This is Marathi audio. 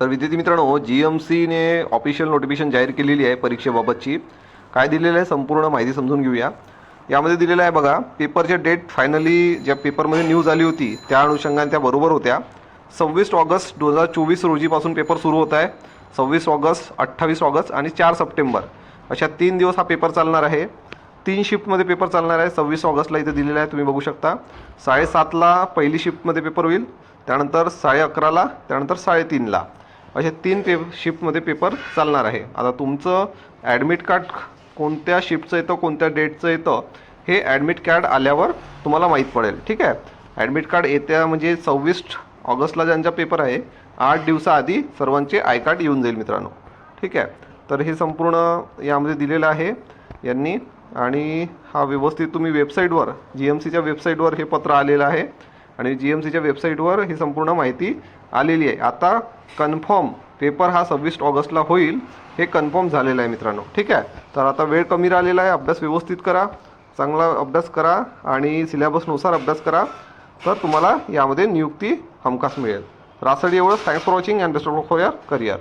तर विद्यार्थी मित्रांनो जी एम सीने ऑफिशियल नोटिफिकेशन जाहीर केलेली आहे परीक्षेबाबतची. काय दिलेलं आहे? संपूर्ण माहिती समजून घेऊया. यामध्ये दिलेलं आहे बघा पेपरच्या डेट फायनली ज्या पेपरमध्ये न्यूज आली होती त्या अनुषंगाने त्या बरोबर होत्या. सव्वीस ऑगस्ट दोन हजार चोवीस रोजीपासून पेपर सुरू होत आहे. सव्वीस ऑगस्ट अठ्ठावीस ऑगस्ट आणि चार सप्टेंबर. अशा तीन दिवस हा पेपर चालणार आहे. तीन शिफ्टमध्ये पेपर चालणार आहे. सव्वीस ऑगस्टला इथे दिलेला आहे तुम्ही बघू शकता. साडेसातला पहिली शिफ्टमध्ये पेपर होईल. त्यानंतर साडे अकराला त्यानंतर साडेतीनला. असे तीन पे शिफ्टमध्ये पेपर चालणार आहे. आता तुमचं ॲडमिट कार्ड कोणत्या शिफ्टचं येतं कोणत्या डेटचं येतं हे ॲडमिट कार्ड आल्यावर तुम्हाला माहीत पडेल. ठीक आहे? ॲडमिट कार्ड येत्या म्हणजे सव्वीस ऑगस्टला ज्यांचा पेपर आहे आठ दिवसाआधी सर्वांचे आय कार्ड येऊन जाईल मित्रांनो. ठीक आहे? तर हे संपूर्ण यामध्ये दिलेलं आहे यांनी. आणि हा व्यवस्थित तुम्ही वेबसाईटवर जी एम सीच्या वेबसाईटवर हे पत्र आलेलं आहे. आणि जी एम सीच्या वेबसाईटवर ही संपूर्ण माहिती आलेली आहे. आता कन्फर्म पेपर हा सव्वीस ऑगस्टला होईल हे कन्फर्म झालेलं आहे मित्रांनो. ठीक आहे? तर आता वेळ कमी राहिलेला आहे अभ्यास व्यवस्थित करा चांगला अभ्यास करा आणि सिलेबसनुसार अभ्यास करा तर तुम्हाला यामध्ये नियुक्ती हमखास मिळेल. रासडी एवढंच. Thanks for watching and best of for your career